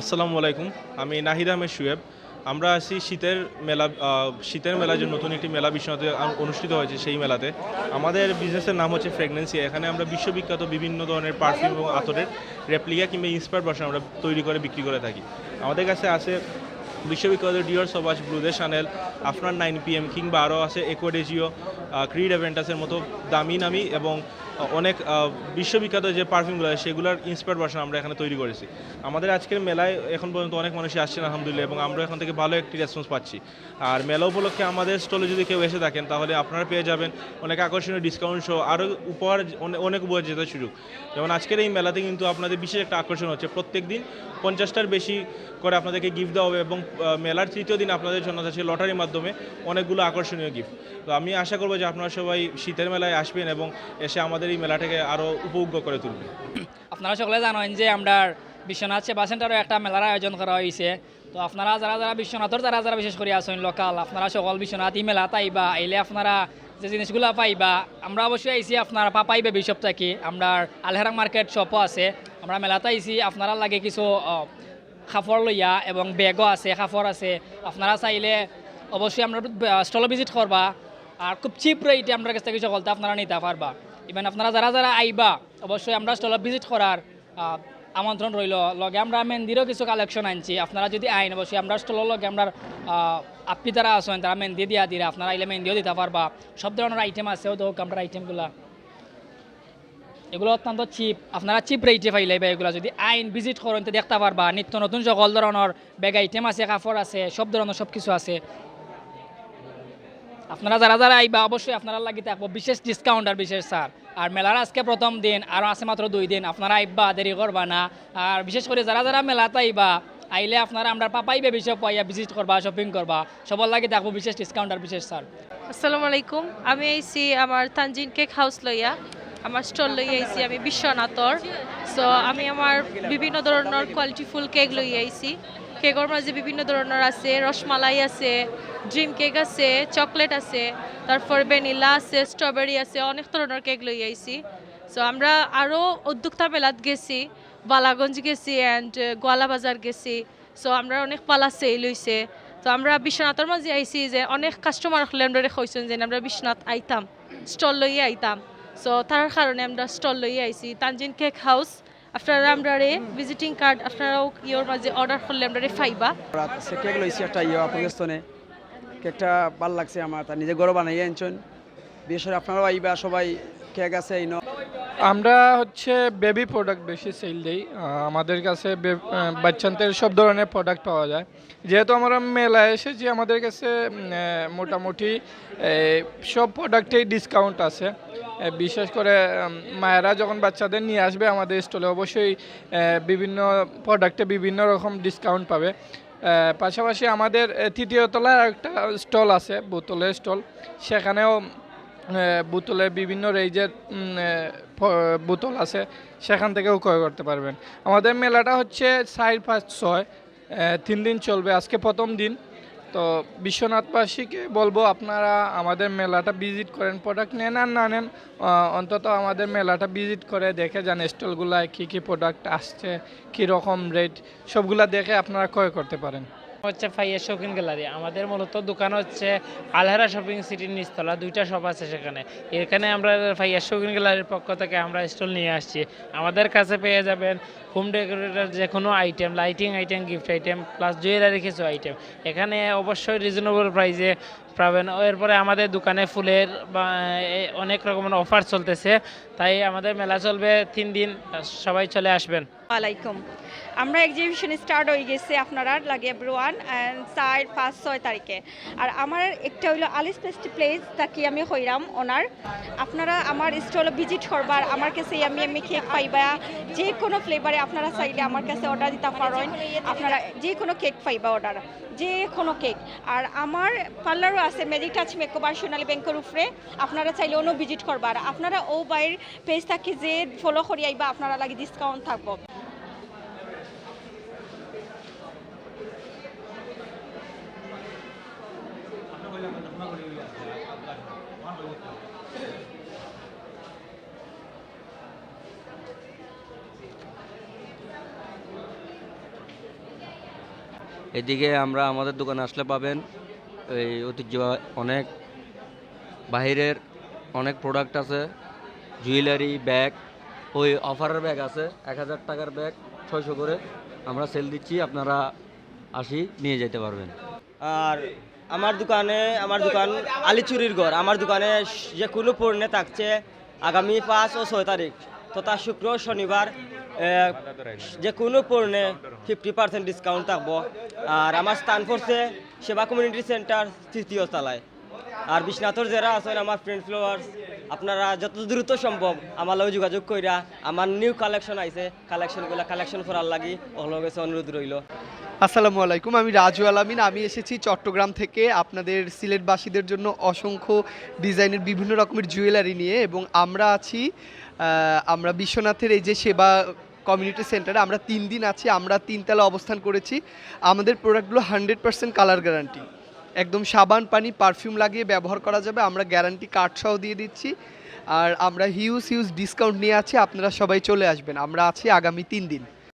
আসসালামু আলাইকুম, আমি নাহিদ আহমেদ শুয়েব। আমরা আছি শীতের মেলা শীতের মেলা যে নতুন একটি মেলা বিশ্বনাথে অনুষ্ঠিত হয়েছে সেই মেলাতে। আমাদের বিজনেসের নাম হচ্ছে ফ্রেগনেন্সি এখানে আমরা বিশ্ববিখ্যাত বিভিন্ন ধরনের পারফিউম এবং আতরের রেপ্লিকা কিংবা ইন্সপায়ার ভার্সন আমরা তৈরি করে, বিক্রি করে থাকি। আমাদের কাছে আছে বিশ্ববিখ্যাত ডিওর সবাস ব্রুদে Chanel after nine P M কিংবা আরও আছে একোডেজিও ক্রিড অ্যাভেন্টাসের মতো দামি নামি এবং অনেক বিশ্ববিখ্যাত যে পারফিউমগুলো আছে, সেগুলোর ইন্সপায়ার ভার্সন আমরা এখানে তৈরি করেছি। আমাদের আজকের মেলায় এখন পর্যন্ত অনেক মানুষই আসছেন, আলহামদুলিল্লাহ, এবং আমরা এখান থেকে ভালো একটি রেসপন্স পাচ্ছি। আর মেলা উপলক্ষে আমাদের স্টলে যদি কেউ এসে থাকেন, তাহলে আপনারা পেয়ে যাবেন অনেক আকর্ষণীয় ডিসকাউন্ট সহ আরও উপহার অনেক উপহার জেতার সুযোগ। যেমন আজকের এই মেলাতে কিন্তু আপনাদের বিশেষ একটা আকর্ষণ হচ্ছে, প্রত্যেক দিন পঞ্চাশটার বেশি করে আপনাদেরকে গিফট দেওয়া হবে, এবং মেলার তৃতীয় দিন আপনাদের জন্য আছে লটারির মাধ্যমে অনেকগুলো আকর্ষণীয় গিফট তো আমি আশা করব যে আপনারা সবাই শীতের মেলায় আসবেন, এবং এসে আমাদের এই মেলাটাকে আরও উপভোগ্য করে তুলবেন আপনারা সকলে জানেন যে আমরা বিশ্বনাথ সেবা সেন্টারও একটা মেলার আয়োজন করা হয়েছে। তো আপনারা যারা যারা বিশ্বনাথর যারা যারা বিশেষ করে আছেন লোকাল আপনারা সকল বিশ্বনাথ ই মেলা তাইবা আইলে আপনারা যে জিনিসগুলো পাইবা, আমরা অবশ্যই আইসি আপনারা পা পাইবে এই সপ্তাহে কি। আমরা আলহেরাং মার্কেট শপও আছে, আমরা মেলাতে আইসি আপনারা লাগে কিছু খাফর লইয়া এবং ব্যাগও আছে খাফর আছে। আপনারা চাইলে অবশ্যই আমরা স্টল ভিজিট করবা, আর খুব চিপ রেটে আমরা কাছ থেকে সকলতে আপনারা নিতে পারবা। ইভেন আপনারা যারা যারা আইবা, অবশ্যই আমরা স্টল ভিজিট করার আমন্ত্রণ রইল। লগে আমরা মেহেন্দিরও কিছু কালেকশন আনছি। আপনারা যদি আইন, অবশ্যই আমরা স্টলের লগে আমরা আপনি তারা আছেন, তারা মেহেন্দি দিয়া দিরা। আপনারা আইলে মেহেন্দিও দিতে পারবা। সব ধরনের আইটেম আছে তো আমরা আইটেমগুলা এগুলো অত্যন্ত চিপ আপনারা চিপ রেটে পাইলে বা এগুলো যদি আইন ভিজিট করেন, তো দেখতে পারবা। নিত্য নতুন সকল ধরনের ব্যাগ আইটেম আছে, কাপড় আছে, সব ধরনের সব কিছু আছে। আপনারা যারা যারা আইবা, অবশ্যই আপনারা লাগি থাকব। বিশেষ ডিসকাউন্ট আর বিশেষ স্যার আর মেলার আজকে প্রথম দিন, আর আছে মাত্র দুই দিন। আপনারা আইবা, দেরি করবা না। আর বিশেষ করে যারা যারা মেলাতে আইবা, আইলে আপনারা আমরা পাপাইবে বিষয় পাইয়া ভিজিট করবা শপিং করবা। সবার লাগে থাকব বিশেষ ডিসকাউন্ট আর বিশেষ স্যার আসসালামু আলাইকুম। আমি আইছি আমার তানজিন কেক হাউস লইয়া। আমার স্টল লইয়া আইছি আমি বিশ্বনাথর। সো আমি আমার বিভিন্ন ধরনের কোয়ালিটিফুল কেক লইয়া আইছি। কেকের মাঝে বিভিন্ন ধরনের আছে, রসমালাই আছে ড্রিম কেক আছে চকলেট আছে, তারপর ভ্যানিলা আছে স্ট্রবেরি আছে, অনেক ধরনের কেক লইয়া আইছি। সো আমরা আরও উদ্যোক্তা মেলাত গেছি, বালাগঞ্জ গেছি অ্যান্ড গোয়ালা বাজার গেছি। সো আমরা অনেক পালা সেল হইছে তো আমরা বিশ্বনাথের মাঝে আইছি যে অনেক কাস্টমার হলে আমরা কইছেন যে আমরা বিশ্বনাথ আইতাম স্টল লইয়ে আইতাম। সো তার কারণে আমরা স্টল লইয়ে আইছি, তানজিন কেক হাউস আপনারা আমরা রে ভিজিটিং কার্ড আপনারাও ইয়োর মাঝে অর্ডার করলে আমরা রে ফাইবা কেক লইছি একটা কেকটা ভালো লাগছে আমার তার নিজে গরো বানাই আনছেন। বিশেষ করে আপনারাও আইবা, সবাই কেক আছে, এই আমরা হচ্ছে বেবি প্রোডাক্ট বেশি সেল দিই। আমাদের কাছে বাচ্চাদের সব ধরনের প্রোডাক্ট পাওয়া যায়। যেহেতু আমরা মেলায় এসেছি, আমাদের কাছে মোটামুটি সব প্রোডাক্টেই ডিসকাউন্ট আছে। বিশেষ করে মায়েরা যখন বাচ্চাদের নিয়ে আসবে, আমাদের স্টলে অবশ্যই বিভিন্ন প্রোডাক্টে বিভিন্ন রকম ডিসকাউন্ট পাবে। পাশাপাশি আমাদের তৃতীয় তলায় একটা স্টল আছে, বোতলের স্টল। সেখানেও বোতলে বিভিন্ন রেঞ্জের বোতল আছে, সেখান থেকেও ক্রয় করতে পারবেন। আমাদের মেলাটা হচ্ছে চার পাঁচ ছয় তিন দিন চলবে। আজকে প্রথম দিন। তো বিশ্বনাথবাসীকে বলব আপনারা আমাদের মেলাটা ভিজিট করেন প্রোডাক্ট নেন আর না নেন অন্তত আমাদের মেলাটা ভিজিট করে দেখে যান, স্টলগুলায় কী কী প্রোডাক্ট আসছে কীরকম রেট সবগুলা দেখে আপনারা ক্রয় করতে পারেন। হচ্ছে ফাইয়ার শৌখিন গ্যালারি। আমাদের মূলত দোকান হচ্ছে আলহেরা শপিং সিটির নিচতলা, দুইটা শপ আছে সেখানে। এখানে আমরা ফাইয়ার শৌখিন গ্যালারির পক্ষ থেকে আমরা স্টল নিয়ে আসছি। আমাদের কাছে পেয়ে যাবেন হোম ডেকোরেটার যে কোনো item lighting item gift item plus jewellery কিছু আইটেম এখানে অবশ্যই রিজনেবল প্রাইসে পাবেন। এরপরে আমাদের দোকানে ফুলের অনেক রকমের অফার চলতেছে। তাই আমাদের মেলা চলবে তিন দিন, সবাই চলে আসবেন। আলাইকুম। আমরা এক্সিবিশন স্টার্ট হয়ে গেছে আপনারা লাগে ব্রোয়ান চার, পাঁচ, ছয় তারিখে। আর আমার একটা হইল আলিস পেস্টি প্লেস তাকে আমি হইরাম ওনার। আপনারা আমার স্টল ভিজিট করবার, আমার কাছে আমি আমি কেক পাইবা। যে কোনো ফ্লেভারে আপনারা চাইলে আমার কাছে অর্ডার দিতে পারেন। আপনারা যে কোনো কেক পাইবা অর্ডার যে কোনো কেক আর আমার পার্লারও আছে ম্যাজিক টাচ মেকওভার সোনালী ব্যাংকের উপরে। আপনারা চাইলে অন্য ভিজিট করবার। আপনারা ও বাইর পেজ থাকি যে ফলো করি আইবা, আপনারা লাগে ডিসকাউন্ট থাকব। এদিকে আমরা আমাদের দোকানে আসলে পাবেন এই ঐতিহ্য অনেক বাহিরের অনেক প্রোডাক্ট আছে। জুয়েলারি ব্যাগ ওই অফারের ব্যাগ আছে, এক হাজার টাকার ব্যাগ ছয়শো করে। আমরা সেল দিচ্ছি, আপনারা আসি, নিয়ে যেতে পারবেন। আর আমার দোকানে, আমার দোকান আলিচুরির ঘর। আমার দোকানে যে কোনো পণ্যে থাকছে আগামী পাঁচ ও ছয় তারিখ। তথা শুক্র, শনিবার যে কোনো পণ্যে ফিফটি পার্সেন্ট ডিসকাউন্ট থাকব। আর আমার স্থান পড়ছে সেবা কমিউনিটি সেন্টার তৃতীয় তলায় আর বিশ্বনাথর যারা আছেন, আমার ফ্রেন্ড ফ্লোয়ার্স আপনারা যত দ্রুত সম্ভব আমার লগে যোগাযোগ কইরা আমার নিউ কালেকশন আইছে। কালেকশনগুলো কালেকশন করার লাগি ওগুলো অনুরোধ রইল। আসসালামু আলাইকুম, আমি রাজু আলামিন। আমি এসেছি চট্টগ্রাম থেকে আপনাদের সিলেটবাসীদের জন্য অসংখ্য ডিজাইনের বিভিন্ন রকমের জুয়েলারি নিয়ে এবং আমরা আছি আমরা বিশ্বনাথের এই যে সেবা কমিউনিটি সেন্টারে আমরা তিন দিন আছি, আমরা তিনতলা অবস্থান করেছি। আমাদের প্রোডাক্টগুলো হান্ড্রেড পার্সেন্ট কালার গ্যারান্টি একদম সাবান, পানি পারফিউম লাগিয়ে ব্যবহার করা যাবে, আমরা গ্যারান্টি কার্ড সহ দিয়ে দিচ্ছি। আর আমরা হিউজ হিউজ ডিসকাউন্ট নিয়ে আছি, আপনারা সবাই চলে আসবেন। আমরা আছি আগামী তিন দিন।